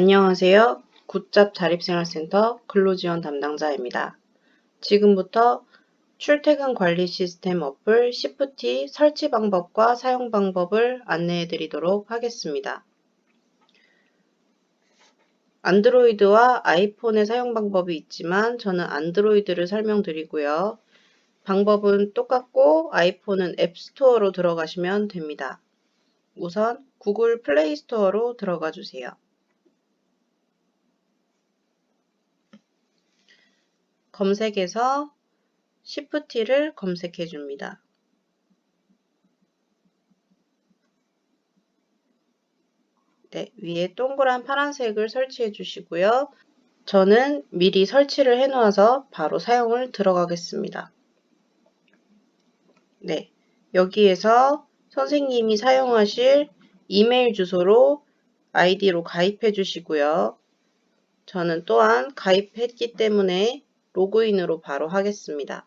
안녕하세요. 굿잡 자립생활센터 근로지원 담당자입니다. 지금부터 출퇴근 관리 시스템 어플 시프티 설치 방법과 사용 방법을 안내해 드리도록 하겠습니다. 안드로이드와 아이폰의 사용 방법이 있지만 저는 안드로이드를 설명드리고요. 방법은 똑같고 아이폰은 앱스토어로 들어가시면 됩니다. 우선 구글 플레이 스토어로 들어가 주세요. 검색에서 Shift를 검색해 줍니다. 네, 위에 동그란 파란색을 설치해 주시고요. 저는 미리 설치를 해 놓아서 바로 사용을 들어가겠습니다. 네, 여기에서 선생님이 사용하실 이메일 주소로 아이디로 가입해 주시고요. 저는 또한 가입했기 때문에 로그인으로 바로 하겠습니다.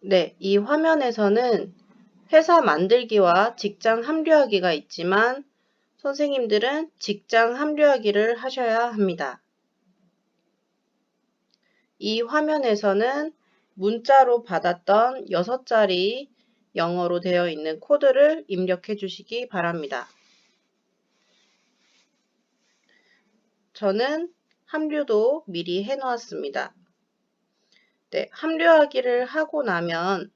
네, 이 화면에서는 회사 만들기와 직장 합류하기가 있지만 선생님들은 직장 합류하기를 하셔야 합니다. 이 화면에서는 문자로 받았던 6자리 영어로 되어 있는 코드를 입력해 주시기 바랍니다. 저는 합류도 미리 해 놓았습니다. 네, 합류하기를 하고 나면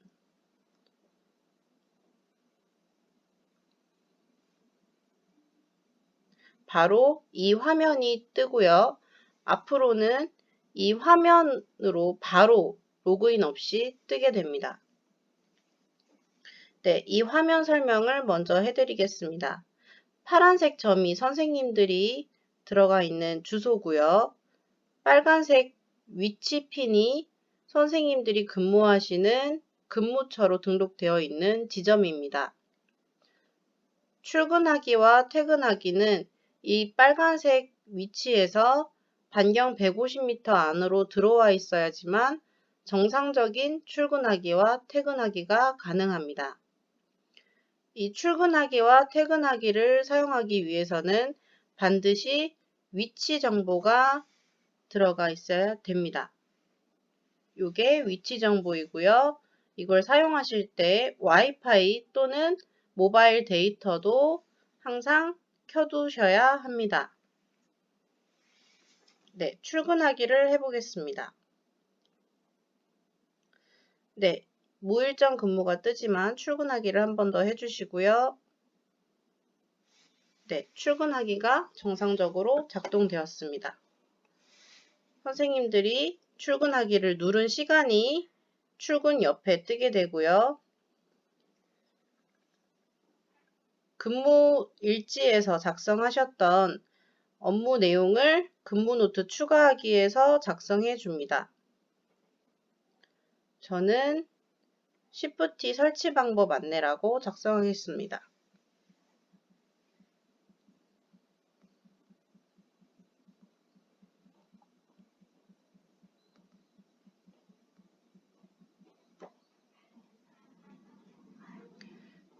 바로 이 화면이 뜨고요. 앞으로는 이 화면으로 바로 로그인 없이 뜨게 됩니다. 네, 이 화면 설명을 먼저 해드리겠습니다. 파란색 점이 선생님들이 들어가 있는 주소고요. 빨간색 위치 핀이 선생님들이 근무하시는 근무처로 등록되어 있는 지점입니다. 출근하기와 퇴근하기는 이 빨간색 위치에서 반경 150m 안으로 들어와 있어야지만 정상적인 출근하기와 퇴근하기가 가능합니다. 이 출근하기와 퇴근하기를 사용하기 위해서는 반드시 위치 정보가 들어가 있어야 됩니다. 이게 위치 정보이고요. 이걸 사용하실 때 와이파이 또는 모바일 데이터도 항상 켜두셔야 합니다. 네, 출근하기를 해보겠습니다. 네, 무일정 근무가 뜨지만 출근하기를 한 번 더 해주시고요. 네, 출근하기가 정상적으로 작동되었습니다. 선생님들이 출근하기를 누른 시간이 출근 옆에 뜨게 되고요. 근무 일지에서 작성하셨던 업무 내용을 근무 노트 추가하기에서 작성해 줍니다. 저는 Shift 설치 방법 안내라고 작성하겠습니다.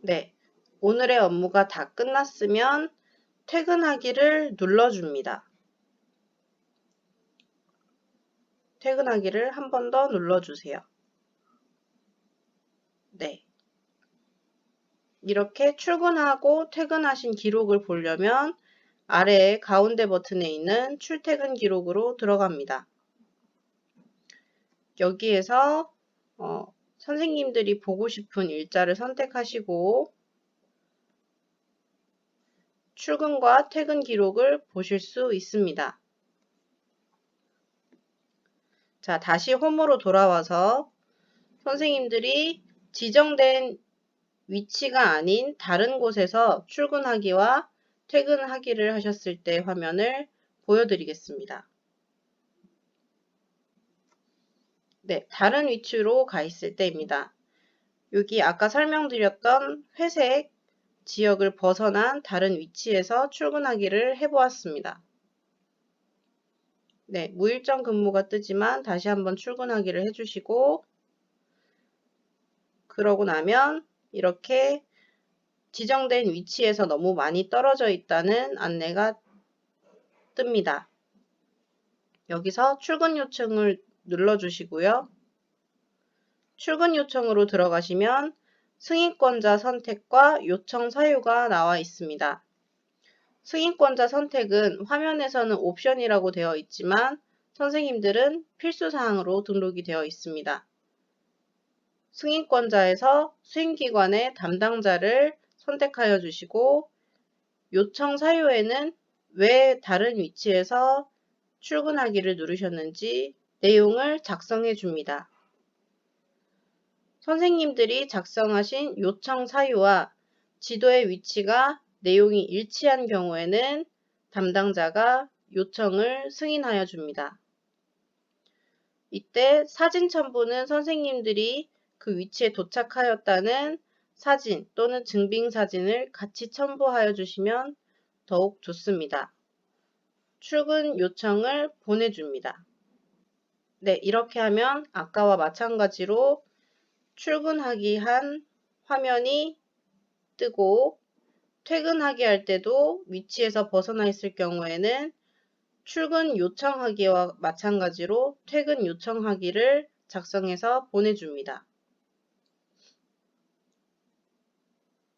네, 오늘의 업무가 다 끝났으면 퇴근하기를 눌러줍니다. 퇴근하기를 한 번 더 눌러주세요. 네. 이렇게 출근하고 퇴근하신 기록을 보려면 아래 가운데 버튼에 있는 출퇴근 기록으로 들어갑니다. 여기에서 어, 선생님들이 보고 싶은 일자를 선택하시고 출근과 퇴근 기록을 보실 수 있습니다. 자, 다시 홈으로 돌아와서 선생님들이 지정된 위치가 아닌 다른 곳에서 출근하기와 퇴근하기를 하셨을 때 화면을 보여드리겠습니다. 네, 다른 위치로 가 있을 때입니다. 여기 아까 설명드렸던 회색 지역을 벗어난 다른 위치에서 출근하기를 해보았습니다. 네, 무일정 근무가 뜨지만 다시 한번 출근하기를 해주시고 그러고 나면 이렇게 지정된 위치에서 너무 많이 떨어져 있다는 안내가 뜹니다. 여기서 출근 요청을 눌러주시고요. 출근 요청으로 들어가시면 승인권자 선택과 요청 사유가 나와 있습니다. 승인권자 선택은 화면에서는 옵션이라고 되어 있지만 선생님들은 필수사항으로 등록이 되어 있습니다. 승인권자에서 수행기관의 담당자를 선택하여 주시고 요청 사유에는 왜 다른 위치에서 출근하기를 누르셨는지 내용을 작성해 줍니다. 선생님들이 작성하신 요청 사유와 지도의 위치가 내용이 일치한 경우에는 담당자가 요청을 승인하여 줍니다. 이때 사진 첨부는 선생님들이 그 위치에 도착하였다는 사진 또는 증빙 사진을 같이 첨부하여 주시면 더욱 좋습니다. 출근 요청을 보내줍니다. 네, 이렇게 하면 아까와 마찬가지로 출근하기 한 화면이 뜨고 퇴근하기 할 때도 위치에서 벗어나 있을 경우에는 출근 요청하기와 마찬가지로 퇴근 요청하기를 작성해서 보내줍니다.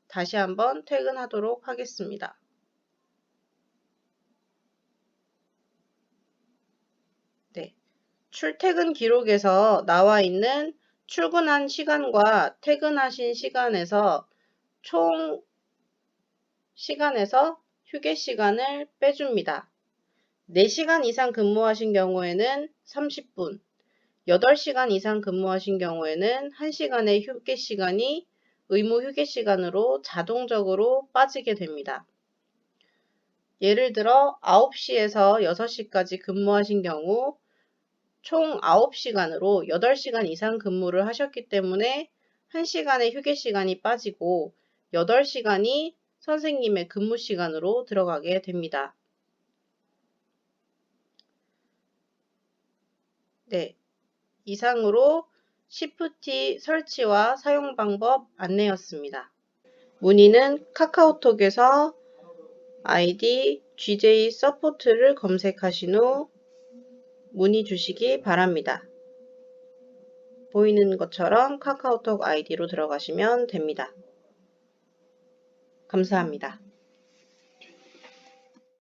다시 한번 퇴근하도록 하겠습니다. 네. 출퇴근 기록에서 나와 있는 출근한 시간과 퇴근하신 시간에서 총 시간에서 휴게 시간을 빼줍니다. 4시간 이상 근무하신 경우에는 30분, 8시간 이상 근무하신 경우에는 1시간의 휴게 시간이 의무 휴게 시간으로 자동적으로 빠지게 됩니다. 예를 들어 9시에서 6시까지 근무하신 경우 총 9시간으로 8시간 이상 근무를 하셨기 때문에 1시간의 휴게 시간이 빠지고 8시간이 선생님의 근무 시간으로 들어가게 됩니다. 네. 이상으로 시프티 설치와 사용 방법 안내였습니다. 문의는 카카오톡에서 아이디 GJ 서포트를 검색하신 후 문의 주시기 바랍니다. 보이는 것처럼 카카오톡 아이디로 들어가시면 됩니다. 감사합니다.